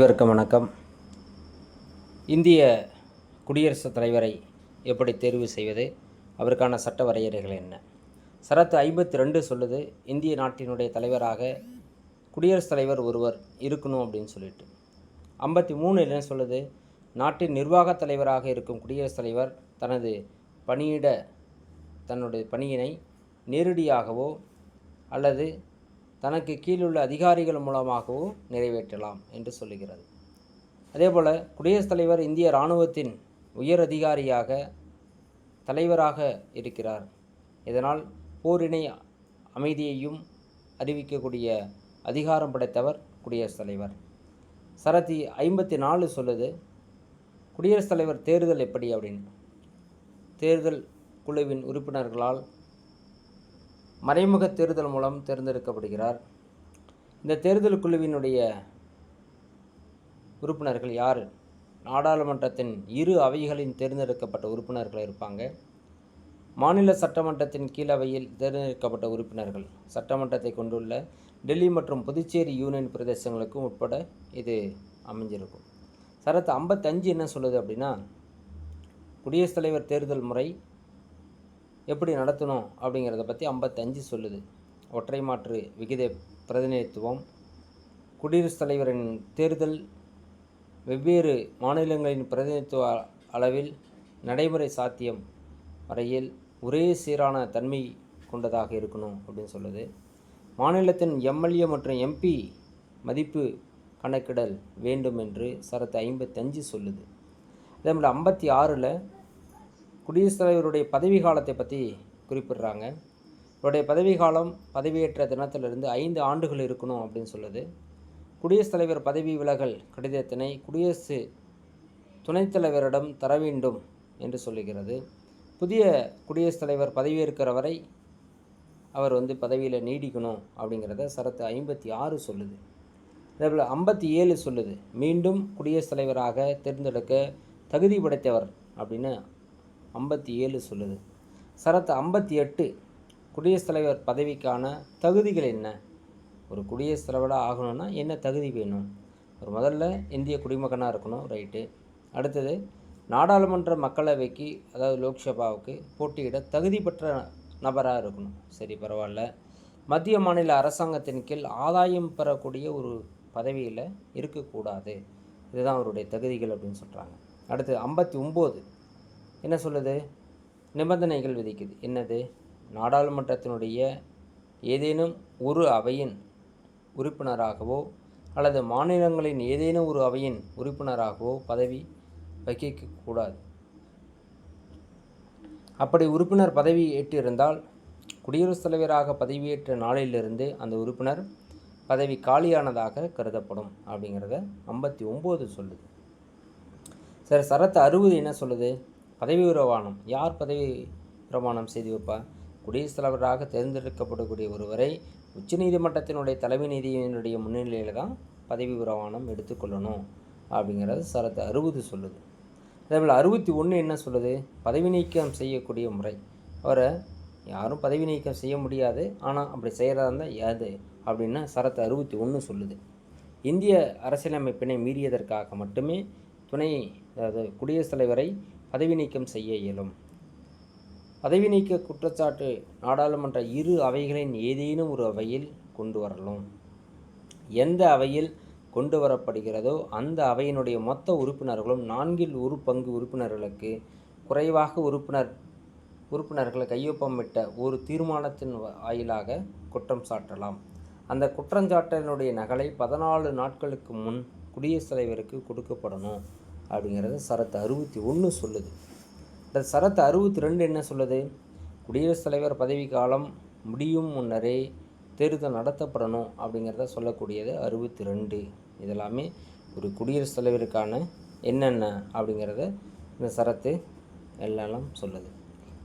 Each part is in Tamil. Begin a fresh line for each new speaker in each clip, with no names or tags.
அனைவருக்கும் வணக்கம். இந்திய குடியரசுத் தலைவரை எப்படி தேர்வு செய்வது? அவருக்கான சட்ட வரையறைகள் என்ன? சரத்து ஐம்பத்தி ரெண்டு சொல்லுது இந்திய நாட்டினுடைய தலைவராக குடியரசுத் தலைவர் ஒருவர் இருக்கணும் அப்படின்னு சொல்லிட்டு. ஐம்பத்தி மூணு என்ன சொல்லுது? நாட்டின் நிர்வாகத் தலைவராக இருக்கும் குடியரசுத் தலைவர் தனது பணியிட தன்னுடைய பணியினை நேரடியாகவோ அல்லது தனக்கு கீழுள்ள அதிகாரிகள் மூலமாகவோ நிறைவேற்றலாம் என்று சொல்லுகிறது. அதேபோல் குடியரசுத் தலைவர் இந்திய இராணுவத்தின் உயர் அதிகாரியாக தலைவராக இருக்கிறார். இதனால் போரினை அமைதியையும் அறிவிக்கக்கூடிய அதிகாரம் படைத்தவர் குடியரசுத் தலைவர். சரதி ஐம்பத்தி நாலு சொல்லுது குடியரசுத் தலைவர் தேர்தல் எப்படி அப்படின்னு? தேர்தல் குழுவின் உறுப்பினர்களால் மறைமுக தேர்தல் மூலம் தேர்ந்தெடுக்கப்படுகிறார். இந்த தேர்தல் குழுவினுடைய உறுப்பினர்கள் யார்? நாடாளுமன்றத்தின் இரு அவைகளின் தேர்ந்தெடுக்கப்பட்ட உறுப்பினர்கள் இருப்பாங்க. மாநில சட்டமன்றத்தின் கீழவையில் தேர்ந்தெடுக்கப்பட்ட உறுப்பினர்கள் சட்டமன்றத்தை கொண்டுள்ள டெல்லி மற்றும் புதுச்சேரி யூனியன் பிரதேசங்களுக்கும் உட்பட இது அமைஞ்சிருக்கும். சரத் ஐம்பத்தஞ்சு என்ன சொல்லுது அப்படின்னா குடியரசுத் தலைவர் தேர்தல் முறை எப்படி நடத்தணும் அப்படிங்கிறத பற்றி ஐம்பத்தஞ்சு சொல்லுது. ஒற்றை மாற்று விகித பிரதிநிதித்துவம். குடியரசுத் தலைவரின் தேர்தல் வெவ்வேறு மாநிலங்களின் பிரதிநிதித்துவ அளவில் நடைமுறை சாத்தியம் வரையில் ஒரே சீரான தன்மை கொண்டதாக இருக்கணும் அப்படின்னு சொல்லுது. மாநிலத்தின் எம்எல்ஏ மற்றும் எம்பி மதிப்பு கணக்கிடல் வேண்டும் என்று சரத்து ஐம்பத்தஞ்சு சொல்லுது. அதே மாதிரி ஐம்பத்தி ஆறில் குடியரசுத் தலைவருடைய பதவி காலத்தை பற்றி குறிப்பிடுறாங்க. இவருடைய பதவி காலம் பதவியேற்ற தினத்திலிருந்து ஐந்து ஆண்டுகள் இருக்கணும் அப்படின்னு சொல்லுது. குடியரசுத் தலைவர் பதவி விலகல் கடிதத்தினை குடியரசு துணைத் தலைவரிடம் தர வேண்டும் என்று சொல்லுகிறது. புதிய குடியரசுத் தலைவர் பதவியேற்கிற வரை அவர் வந்து பதவியில் நீடிக்கணும் அப்படிங்கிறத சரத்து ஐம்பத்தி ஆறு சொல்லுது. அதேபோல் ஐம்பத்தி ஏழு சொல்லுது. மீண்டும் குடியரசுத் தலைவராக தேர்ந்தெடுக்க தகுதி படைத்தவர் அப்படின்னு ஐம்பத்தி ஏழு சொல்லுது. சரத்து ஐம்பத்தி எட்டு குடியரசுத் தலைவர் பதவிக்கான தகுதிகள் என்ன? ஒரு குடியரசுத் தலைவராக ஆகணும்னா என்ன தகுதி வேணும்? ஒரு முதல்ல இந்திய குடிமகனாக இருக்கணும் ரைட்டு. அடுத்தது நாடாளுமன்ற மக்களவைக்கு அதாவது லோக்சபாவுக்கு போட்டியிட தகுதி பெற்ற நபராக இருக்கணும். சரி பரவாயில்ல. மத்திய மாநில அரசாங்கத்தின் கீழ் ஆதாயம் பெறக்கூடிய ஒரு பதவியில் இருக்கக்கூடாது. இதுதான் அவருடைய தகுதிகள் அப்படின்னு சொல்கிறாங்க அடுத்து ஐம்பத்தி ஒம்பது என்ன சொல்லுது? நிபந்தனைகள் விதிக்குது. என்னது? நாடாளுமன்றத்தினுடைய ஏதேனும் ஒரு அவையின் உறுப்பினராகவோ அல்லது மாநிலங்களின் ஏதேனும் ஒரு அவையின் உறுப்பினராகவோ பதவி வகிக்கக்கூடாது. அப்படி உறுப்பினர் பதவி ஏற்றிருந்தால் குடியரசுத் தலைவராக பதவியேற்ற நாளிலிருந்து அந்த உறுப்பினர் பதவி காலியானதாக கருதப்படும் அப்படிங்கிறத ஐம்பத்தி ஒம்பது சொல்லுது. சரி சரத்து அறுபது என்ன சொல்லுது? பதவி பிரமாணம் யார் பதவி பிரமாணம் செய்து வைப்பா? குடியரசுத் தலைவராக தேர்ந்தெடுக்கப்படக்கூடிய ஒருவரை உச்சநீதிமன்றத்தினுடைய தலைமை நீதியினுடைய முன்னிலையில் தான் பதவி பிரமாணம் எடுத்துக்கொள்ளணும் அப்படிங்கிறது சரத்து அறுபது சொல்லுது. அதேபோல் அறுபத்தி ஒன்று என்ன சொல்லுது? பதவி நீக்கம் செய்யக்கூடிய முறை. அவரை யாரும் பதவி நீக்கம் செய்ய முடியாது. ஆனால் அப்படி செய்கிறதா இருந்தால் எது அப்படின்னு சரத்து அறுபத்தி ஒன்று சொல்லுது. இந்திய அரசியலமைப்பினை மீறியதற்காக மட்டுமே துணை அதாவது குடியரசுத் தலைவரை பதவி நீக்கம் செய்ய இயலும். பதவி நீக்க குற்றச்சாட்டு நாடாளுமன்ற இரு அவைகளின் ஏதேனும் ஒரு அவையில் கொண்டு வரலாம். எந்த அவையில் கொண்டு வரப்படுகிறதோ அந்த அவையினுடைய மொத்த உறுப்பினர்களும் நான்கில் ஒரு பங்கு உறுப்பினர்களுக்கு குறைவாக உறுப்பினர் உறுப்பினர்களை கையொப்பமிட்ட ஒரு தீர்மானத்தின் வாயிலாக குற்றம் சாட்டலாம். அந்த குற்றஞ்சாட்டலினுடைய நகலை பதினாலு நாட்களுக்கு முன் குடியரசுத் தலைவருக்கு கொடுக்கப்படணும். அப்படிங்கிறது சரத்து அறுபத்தி ஒன்று சொல்லுது. இந்த சரத்து அறுபத்தி ரெண்டு என்ன சொல்லுது? குடியரசுத் தலைவர் பதவி காலம் முடியும் முன்னரே தேர்தல் நடத்தப்படணும் அப்படிங்கிறத சொல்லக்கூடியது அறுபத்தி ரெண்டு. இதெல்லாமே ஒரு குடியரசுத் தலைவருக்கான என்னென்ன அப்படிங்கிறத இந்த சரத்து எல்லாம் சொல்லுது.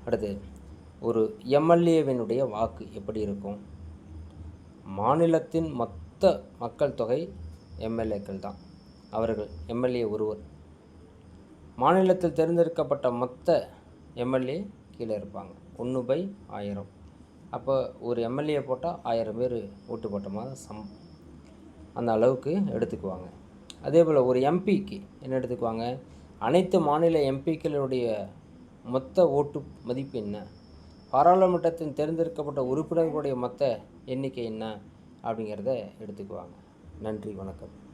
அடுத்து ஒரு எம்எல்ஏவினுடைய வாக்கு எப்படி இருக்கும்? மாநிலத்தின் மொத்த மக்கள் தொகை எம்எல்ஏக்கள் தான். அவர்கள் எம்எல்ஏ ஒருவர். மாநிலத்தில் தேர்ந்தெடுக்கப்பட்ட மொத்த எம்எல்ஏ கீழே இருப்பாங்க. ஒன்று பை ஆயிரம். அப்போ ஒரு எம்எல்ஏ போட்டால் ஆயிரம் பேர் ஓட்டு போட்ட மாதிரி சம் அந்த அளவுக்கு எடுத்துக்குவாங்க. அதே போல் ஒரு எம்பிக்கு என்ன எடுத்துக்குவாங்க? அனைத்து மாநில எம்பிக்களுடைய மொத்த ஓட்டு மதிப்பு என்ன? பாராளுமன்றத்தின் தேர்ந்தெடுக்கப்பட்ட உறுப்பினர்களுடைய மொத்த எண்ணிக்கை என்ன? அப்படிங்கிறத எடுத்துக்குவாங்க. நன்றி வணக்கம்.